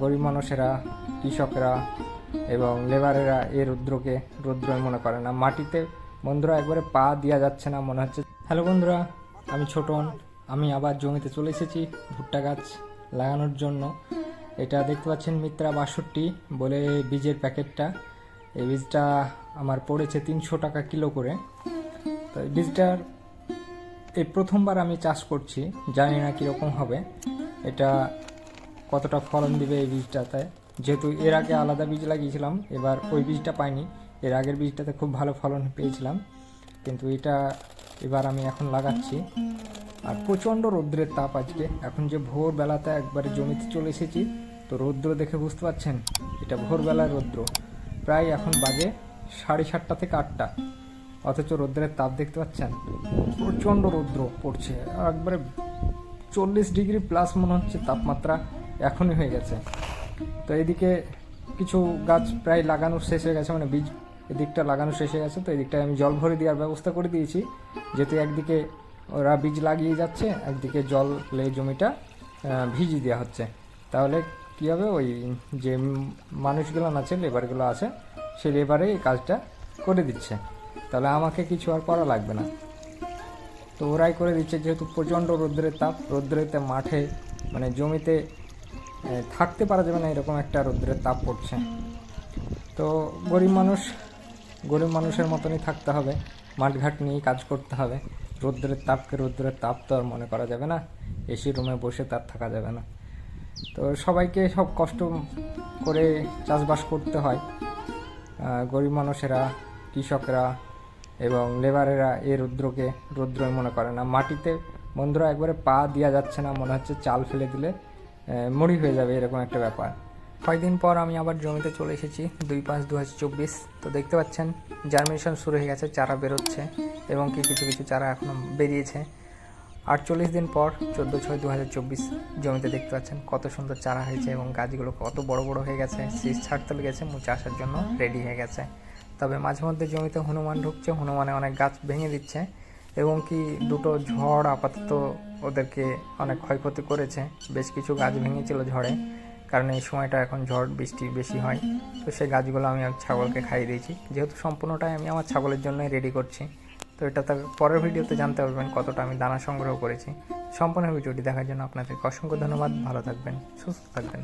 গরিব মানুষেরা, কৃষকরা এবং লেবারেরা এই রৌদ্রকে রৌদ্রই মনে করে না। মাটিতে বন্ধুরা একবারে পা দেওয়া যাচ্ছে না, মনে হচ্ছে। হ্যালো বন্ধুরা, আমি ছোটন আমি আবার জমিতে চলে এসেছি ভুট্টা গাছ লাগানোর জন্য। এটা দেখতে পাচ্ছেন মিত্রা বাষট্টি বলে বীজের প্যাকেটটা। এই বীজটা আমার পড়েছে তিনশো টাকা কিলো করে। তো এই বীজটার এই প্রথমবার আমি চাষ করছি, জানি না কীরকম হবে। এটা কতটা ফলন দিবে এই বীজটাতে যেহেতু এর আগে আলাদা বীজ লাগিয়েছিলাম, এবার ওই বীজটা পাইনি। এর আগের বীজটাতে খুব ভালো ফলন পেয়েছিলাম। কিন্তু এটা এবার আমি এখন লাগাচ্ছি। আর প্রচণ্ড রৌদ্রের তাপ আজকে। এখন যে ভোরবেলাতে একবারে জমিতে চলে এসেছি, তো রৌদ্র দেখে বুঝতে পারছেন, এটা ভোরবেলার রৌদ্র। প্রায় এখন বাজে সাড়ে সাতটা থেকে আটটা। অথচ রৌদ্রের তাপ দেখতে পাচ্ছেন, প্রচণ্ড রৌদ্র পড়ছে। একবারে চল্লিশ ডিগ্রি প্লাস মনে হচ্ছে তাপমাত্রা। এখনই হয়ে গেছে। তো এদিকে কিছু গাছ প্রায় লাগানো শেষ হয়ে গেছে মানে বীজ এদিকটা লাগানো শেষ হয়ে গেছে, তো এদিকটায় আমি জল ভরে দেওয়ার ব্যবস্থা করে দিয়েছি, যেহেতু একদিকে ওরা বীজ লাগিয়ে যাচ্ছে, একদিকে জল লে জমিটা ভিজিয়ে দেওয়া হচ্ছে। তাহলে কী হবে? ওই যে মানুষগুলো আছে, লেবারগুলো আছে, সেই লেবারে এই কাজটা করে দিচ্ছে। তাহলে আমাকে কিছু আর করা লাগবে না। তো ওরাই করে দিচ্ছে, যেহেতু প্রচণ্ড রৌদ্রের তাপ, রৌদ্রেতে মাঠে মানে জমিতে থাকতে পারা যাবে না, এরকম একটা রৌদ্রের তাপ পড়ছে। তো গরিব মানুষ, গরিব মানুষের মতনই থাকতে হবে। মাঠঘাট নিয়েই কাজ করতে হবে। রৌদ্রের তাপকে রৌদ্রের তাপ তো আর মনে করা যাবে না। এসি রুমে বসে তার থাকা যাবে না। তো সবাইকে সব কষ্ট করে চাষবাস করতে হয়। গরিব মানুষেরা, কৃষকরা এবং লেবারেরা এই রৌদ্রকে, রৌদ্রই মনে করে না। মাটিতে বন্ধুরা একবারে পা দেওয়া যাচ্ছে না, মনে হচ্ছে চাল ফেলে দিলে মুড়ি হয়ে যাবে এরকম একটা ব্যাপার। কয়েকদিন পর আমি আবার জমিতে চলে এসেছি, দুই পাঁচ দু হাজার চব্বিশ। তো দেখতে পাচ্ছেন জার্মিনেশন শুরু হয়ে গেছে, চারা বেরোচ্ছে এবং কি কিছু কিছু চারা এখনও বেরিয়েছে। আটচল্লিশ দিন পর চোদ্দ ছয় দু হাজার চব্বিশ জমিতে দেখতে পাচ্ছেন কত সুন্দর চারা হয়েছে এবং গাছগুলো কত বড় বড় হয়ে গেছে শীষ ছাড়তে লেগেছে, মুচে আসার জন্য রেডি হয়ে গেছে। তবে মাঝে মধ্যে জমিতে হনুমান ঢুকছে, হনুমানে অনেক গাছ ভেঙে দিচ্ছে। এবং কি দুটো ঝড় আপাতত ওদেরকে অনেক ক্ষয়ক্ষতি করেছে। বেশ কিছু গাছ ভেঙেছিল ঝড়ে, কারণ এই সময়টা এখন ঝড় বৃষ্টি বেশি হয়। তো সেই গাছগুলো আমি ছাগলকে খাইয়ে দিয়েছি। যেহেতু সম্পূর্ণটাই আমি আমার ছাগলের জন্যই রেডি করছি। তো এটা তার পরের ভিডিওতে জানতে পারবেন কতটা আমি দানা সংগ্রহ করেছি। সম্পূর্ণ ভিডিওটি দেখার জন্য আপনাদেরকে অসংখ্য ধন্যবাদ। ভালো থাকবেন, সুস্থ থাকবেন।